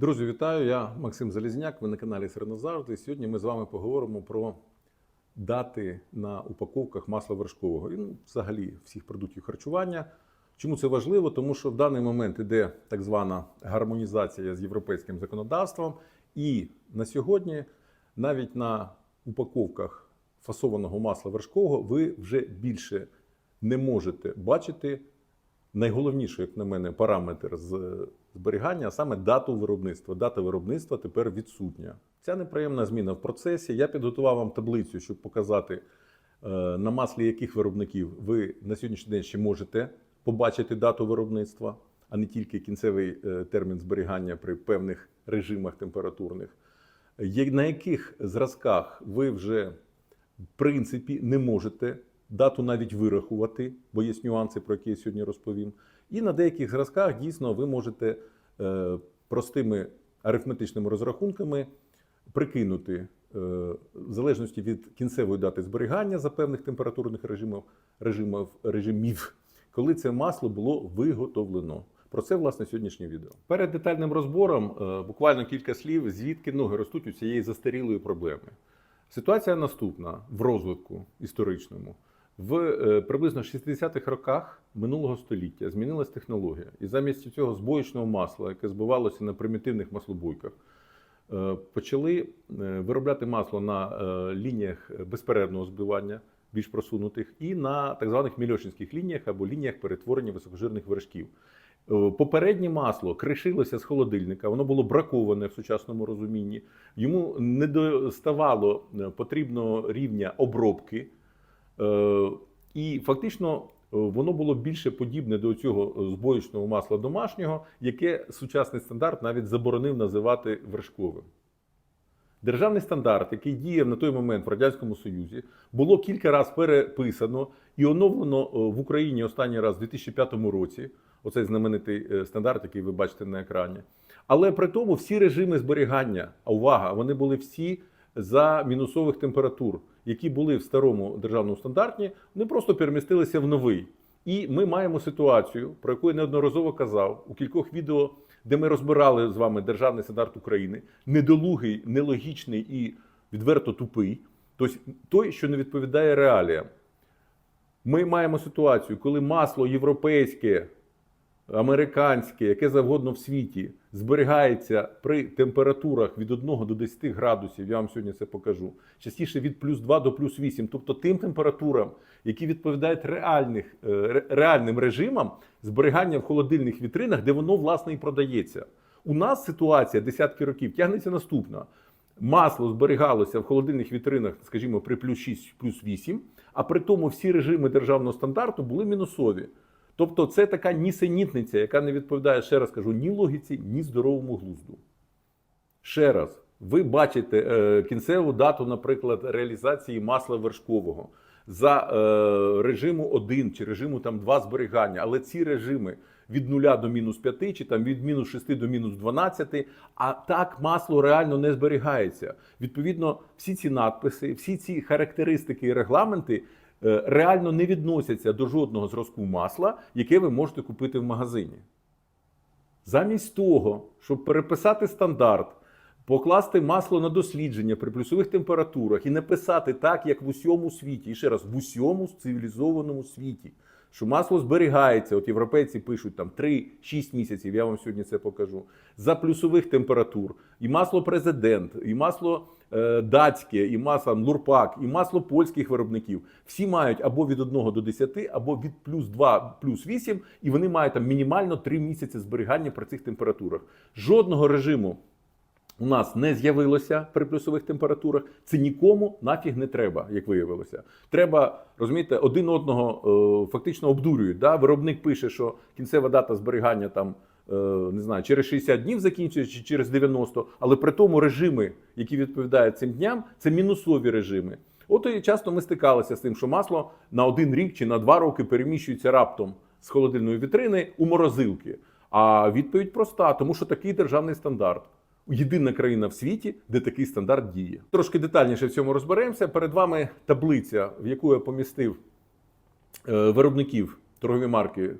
Друзі, вітаю! Я Максим Залізняк. Ви на каналі Середнозавжди. Сьогодні ми з вами поговоримо про дати на упаковках масла вершкового і ну, взагалі всіх продуктів харчування. Чому це важливо? Тому що в даний момент іде так звана гармонізація з європейським законодавством, і на сьогодні навіть на упаковках фасованого масла вершкового ви вже більше не можете бачити найголовніший, як на мене, параметр з зберігання, а саме дату виробництва. Дата виробництва тепер відсутня. Ця неприємна зміна в процесі. Я підготував вам таблицю, щоб показати, е, на маслі яких виробників ви на сьогоднішній день ще можете побачити дату виробництва, а не тільки кінцевий е, термін зберігання при певних режимах температурних. На яких зразках ви вже в принципі не можете дату навіть вирахувати, бо є нюанси, про які я сьогодні розповім. І на деяких зразках дійсно ви можете е, простими арифметичними розрахунками прикинути, е, в залежності від кінцевої дати зберігання за певних температурних режимів, режимів, режимів, коли це масло було виготовлено. Про це власне сьогоднішнє відео. Перед детальним розбором е, буквально кілька слів, звідки ноги ростуть у цієї застарілої проблеми. Ситуація наступна в розвитку історичному. В е, приблизно 60-х роках минулого століття змінилась технологія, і замість цього збоєчного масла, яке збивалося на примітивних маслобойках, е, почали е, виробляти масло на лініях безперервного збивання, більш просунутих, і на так званих мільочинських лініях або лініях перетворення високожирних вершків. Попереднє масло кришилося з холодильника, воно було браковане в сучасному розумінні. Йому не доставало потрібного рівня обробки. Е, І фактично е, воно було більше подібне до цього збоєчного масла домашнього, яке сучасний стандарт навіть заборонив називати вершковим. Державний стандарт, який діяв на той момент в Радянському Союзі, було кілька разів переписано і оновлено е, в Україні останній раз у 2005 році. Оцей знаменитий е, стандарт, який ви бачите на екрані. Але при тому всі режими зберігання, а увага, вони були всі за мінусових температур, які були в старому державному стандарті, вони просто перемістилися в новий. І ми маємо ситуацію, про яку я неодноразово казав у кількох відео, де ми розбирали з вами державний стандарт України, недолугий, нелогічний і відверто тупий, тобто той, що не відповідає реаліям. Ми маємо ситуацію, коли масло європейське, американське, яке завгодно в світі, зберігається при температурах від 1 до 10 градусів. Я вам сьогодні це покажу. Частіше від плюс 2 до плюс 8, тобто тим температурам, які відповідають реальних, е, реальним режимам зберігання в холодильних вітринах, де воно власне і продається. У нас ситуація десятки років тягнеться наступна. Масло зберігалося в холодильних вітринах, скажімо, при плюс 6, плюс 8, а при тому всі режими державного стандарту були мінусові. Тобто це така нісенітниця, яка не відповідає, ще раз кажу, ні логіці, ні здоровому глузду. Ще раз, ви бачите е, кінцеву дату, наприклад, реалізації масла вершкового за е, режиму 1 чи режиму там 2 зберігання, але ці режими від 0 до мінус 5 чи там від мінус 6 до мінус 12, а так масло реально не зберігається. Відповідно, всі ці надписи, всі ці характеристики і регламенти реально не відносяться до жодного зразку масла, яке ви можете купити в магазині. Замість того, щоб переписати стандарт, покласти масло на дослідження при плюсових температурах і написати так, як в усьому світі, і ще раз, в усьому цивілізованому світі, що масло зберігається, от європейці пишуть там 3-6 місяців, я вам сьогодні це покажу, за плюсових температур, і масло президент, і масло е, датське, і масло Лурпак, і масло польських виробників. Всі мають або від 1 до 10, або від плюс 2, плюс 8, і вони мають там мінімально 3 місяці зберігання при цих температурах. Жодного режиму у нас не з'явилося при плюсових температурах. Це нікому нафіг не треба, як виявилося. Треба розумієте, один одного е, фактично обдурюють. Да? Виробник пише, що кінцева дата зберігання там. е, Не знаю, через 60 днів закінчується чи через 90, але при тому режими, які відповідають цим дням, це мінусові режими. От і часто ми стикалися з тим, що масло на один рік чи на два роки переміщується раптом з холодильної вітрини у морозилки. А відповідь проста, тому що такий державний стандарт. Єдина країна в світі, де такий стандарт діє. Трошки детальніше в цьому розберемося. Перед вами таблиця, в яку я помістив е, виробників торгові марки е,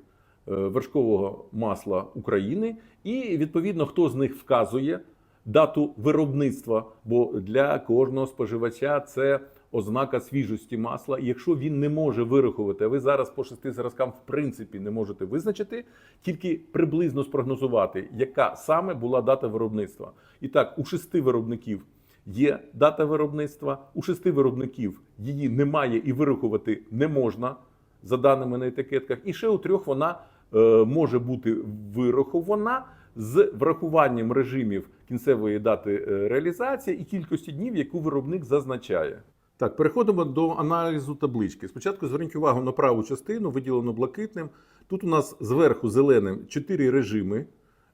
вершкового масла України, і відповідно хто з них вказує дату виробництва, бо для кожного споживача це ознака свіжості масла. І якщо він не може вирахувати, а ви зараз по шести зразкам в принципі не можете визначити, тільки приблизно спрогнозувати, яка саме була дата виробництва. І так, у шести виробників є дата виробництва, у шести виробників її немає і вирахувати не можна за даними на етикетках. І ще у трьох вона е, може бути вирахована з врахуванням режимів кінцевої дати е, реалізації і кількості днів, яку виробник зазначає. Так, переходимо до аналізу таблички. Спочатку зверніть увагу на праву частину, виділену блакитним. Тут у нас зверху зеленим чотири режими.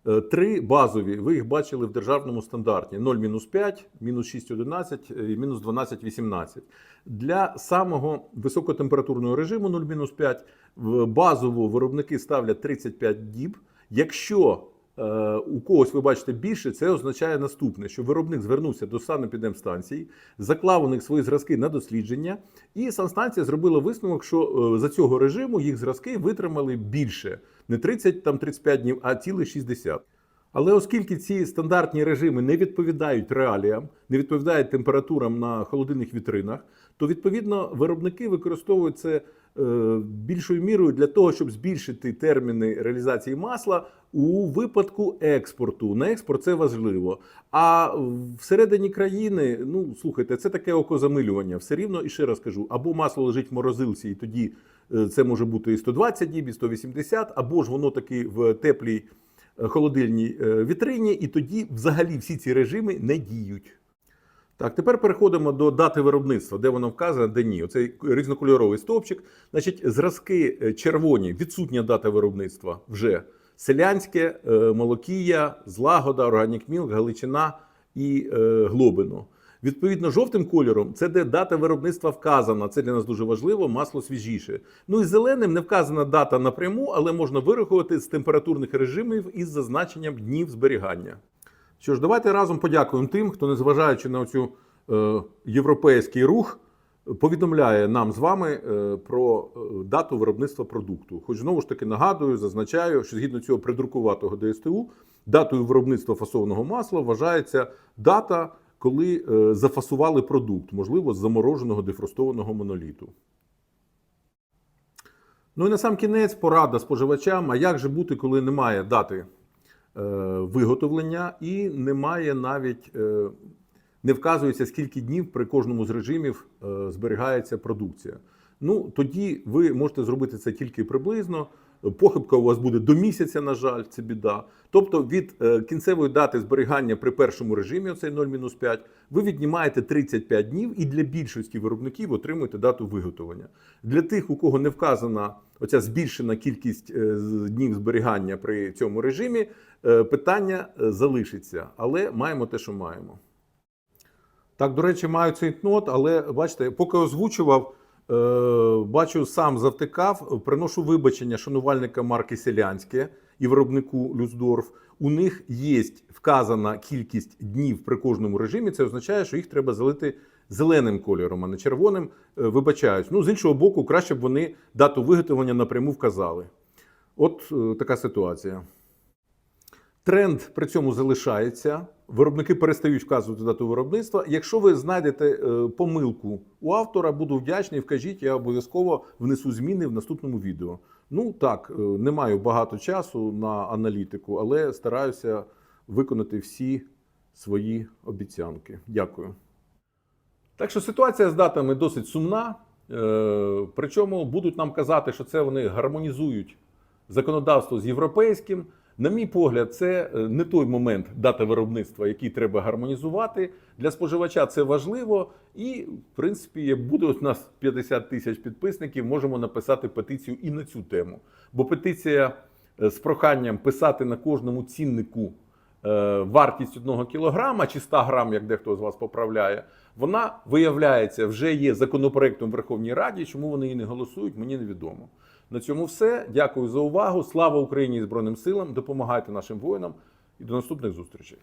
Е, Три базові, ви їх бачили в державному стандарті: 0-5, мінус 6,11 і мінус 12,18. Для самого високотемпературного режиму 0-5 в базову виробники ставлять 35 діб. Якщо е, у когось ви бачите більше, це означає наступне: що виробник звернувся до санепідемстанції, заклав у них свої зразки на дослідження, і санстанція зробила висновок, що е, за цього режиму їх зразки витримали більше не 30 там 35 днів, а цілих 60. Але оскільки ці стандартні режими не відповідають реаліям, не відповідають температурам на холодильних вітринах, то відповідно виробники використовують це е, більшою мірою для того, щоб збільшити терміни реалізації масла у випадку експорту. На експорт це важливо. А всередині країни, ну слухайте, це таке окозамилювання. Все рівно і ще раз кажу: або масло лежить в морозилці, і тоді е, це може бути і 120 діб, і 180, або ж воно таки в теплій е, холодильній е, вітрині, і тоді взагалі всі ці режими не діють. Так, тепер переходимо до дати виробництва, де воно вказано, де ні. Оцей різнокольоровий стовпчик. Значить, зразки е, червоні, відсутня дата виробництва вже. Селянське, е, Молокія, Злагода, Органік Мілк, Галичина і е, Глобино. Відповідно, жовтим кольором це де дата виробництва вказана. Це для нас дуже важливо, масло свіжіше. Ну і зеленим не вказана дата напряму, але можна вирахувати з температурних режимів із зазначенням днів зберігання. Що ж, давайте разом подякуємо тим, хто, незважаючи на цю е, європейський рух, повідомляє нам з вами е, про е, дату виробництва продукту. Хоч знову ж таки нагадую, зазначаю, що згідно цього придрукуватого ДСТУ, датою виробництва фасованого масла вважається дата, коли е, зафасували продукт, можливо, з замороженого дефростованого моноліту. Ну і на сам кінець порада споживачам. А як же бути, коли немає дати виготовлення і немає навіть е, не вказується, скільки днів при кожному з режимів е, зберігається продукція. Ну тоді ви можете зробити це тільки приблизно. Похибка у вас буде до місяця, на жаль, це біда. Тобто від е, кінцевої дати зберігання при першому режимі, оцей 0-5, ви віднімаєте 35 днів і для більшості виробників отримуєте дату виготовлення. Для тих, у кого не вказана оця збільшена кількість е, днів зберігання при цьому режимі, е, питання е, залишиться, але маємо те, що маємо. Так, до речі, маю цей нот, але бачите, поки озвучував, е, бачу, сам завтикав, приношу вибачення шанувальника марки Селянське і виробнику Люсдорф. У них є вказана кількість днів при кожному режимі. Це означає, що їх треба залити зеленим кольором, а не червоним. Е, Вибачаюсь. Ну, з іншого боку, краще б вони дату виготовлення напряму вказали. От е, така ситуація. Тренд при цьому залишається. Виробники перестають вказувати дату виробництва. Якщо ви знайдете е, помилку у автора, буду вдячний. Вкажіть, я обов'язково внесу зміни в наступному відео. Ну так, е, не маю багато часу на аналітику, але стараюся виконати всі свої обіцянки. Дякую. Так що ситуація з датами досить сумна. Е, Причому будуть нам казати, що це вони гармонізують законодавство з європейським. На мій погляд, це е, не той момент дата виробництва, який треба гармонізувати. Для споживача це важливо. І, в принципі, буде у нас 50 тисяч підписників, можемо написати петицію і на цю тему. Бо петиція е, з проханням писати на кожному ціннику е, вартість одного кілограма чи 100 грам, як дехто з вас поправляє, вона виявляється вже є законопроектом в Верховній Раді. Чому вони її не голосують, мені невідомо. На цьому все. Дякую за увагу. Слава Україні і Збройним силам. Допомагайте нашим воїнам і до наступних зустрічей.